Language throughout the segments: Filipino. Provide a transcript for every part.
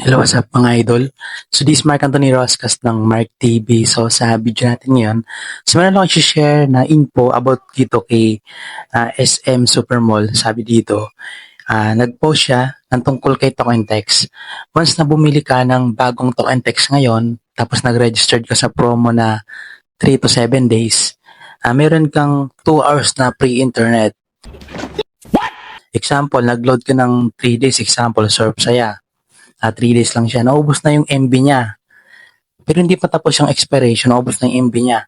Hello, what's up mga idol? So this is Mark Anthony Roscas ng Mark TV. So sa video natin ngayon, so meron lang ako share na info about dito kay ah, SM Supermall. Sabi dito, ah, nag-post siya ng tungkol kay Token Text. Once na bumili ka ng bagong Token Text ngayon, tapos nag-registered ka sa promo na 3 to 7 days, ah, meron kang 2 hours na pre-internet. Example, nag-load ka ng 3 days, example, surf saya Ah, 3 days lang siya. Naubos na yung MB niya. Pero hindi pa tapos yung expiration, naubos na yung MB niya.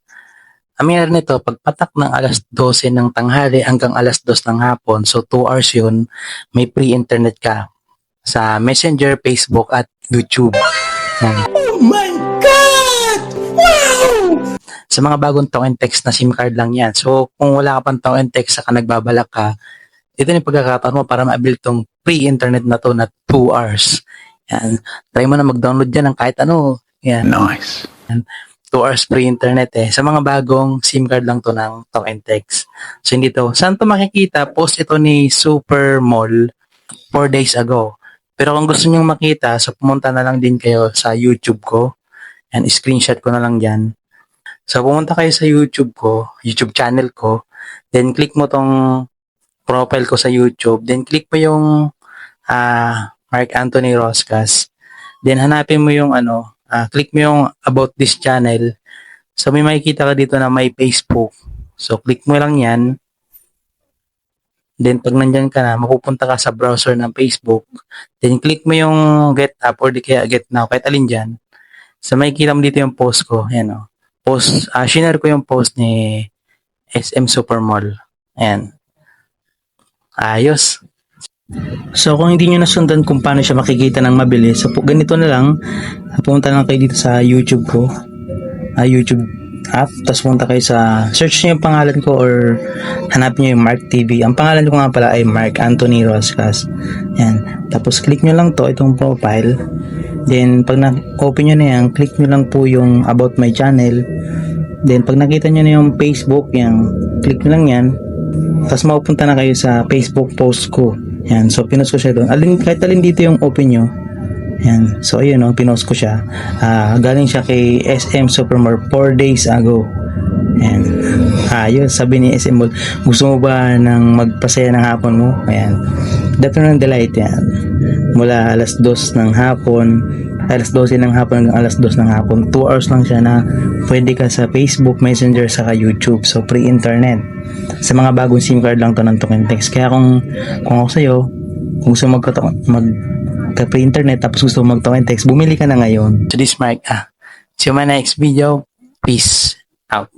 Ang meron nito, pagpatak ng alas 12 ng tanghali hanggang alas 2 ng hapon, so 2 hours yun, may pre-internet ka sa Messenger, Facebook, at YouTube. Yan. Oh my God! Wow! Sa mga bagong token text na SIM card lang yan. So, kung wala ka pang token text saka nagbabalak ka, ito yung pagkakataon mo para ma-build tong pre-internet na to na 2 hours. Yan. Try mo na mag-download dyan ng kahit ano. Yan. Nice. 2 hours pre-internet eh. Sa mga bagong SIM card lang to ng Talk and Text. So hindi to. Saan to makikita? Post ito ni Super Mall 4 days ago. Pero kung gusto niyo makita, so pumunta na lang din kayo sa YouTube ko. And screenshot ko na lang dyan. So pumunta kayo sa YouTube ko, YouTube channel ko. Then click mo tong profile ko sa YouTube. Then click mo yung ah Mark Anthony Roscas. Then hanapin mo yung ano, ah, click mo yung about this channel. So may makikita ka dito na may Facebook. So click mo lang yan. Then pag nandyan ka na, mapupunta ka sa browser ng Facebook. Then click mo yung get app or di kaya get now, kahit alin dyan. So makikita mo dito yung post ko. Ayan o. Post, ah, shinare ko yung post ni SM Supermall. Ayan. Ayos. So kung hindi nyo nasundan kung paano siya makikita ng mabilis, so ganito na lang, pumunta lang kayo dito sa YouTube ko, ah, YouTube app, tapos pumunta kayo sa, search nyo yung pangalan ko or hanapin nyo yung Mark TV. Ang pangalan ko nga pala ay Mark Anthony Roscas. Yan. Tapos click nyo lang to, itong profile. Then pag na-open nyo na yan, click nyo lang po yung about my channel. Then pag nakita nyo na yung Facebook, yan, click nyo lang yan. Tapos mapupunta na kayo sa Facebook post ko. Yan, so pinost ko siya doon. Alin, kahit alin dito yung open nyo. Yan, so ayun, no, pinost ko siya. Ah, galing siya kay SM Supermart 4 days ago. Yan. Ayos, sabi ni SM Mall, gusto mo ba ng magpasaya ng hapon mo? Ayan. Dato ng delight yan. Mula alas 2 ng hapon, alas 12 ng hapon hanggang alas 2 ng hapon. 2 hours lang siya na pwede ka sa Facebook, Messenger, saka YouTube. So, pre-internet. Sa mga bagong SIM card lang to ng Token Text. Kaya kung, kung ako sa'yo, kung gusto mag, mag pre-internet tapos gusto mo mag-Token Text, bumili ka na ngayon. So, this Mark, ah. See you my next video. Peace out.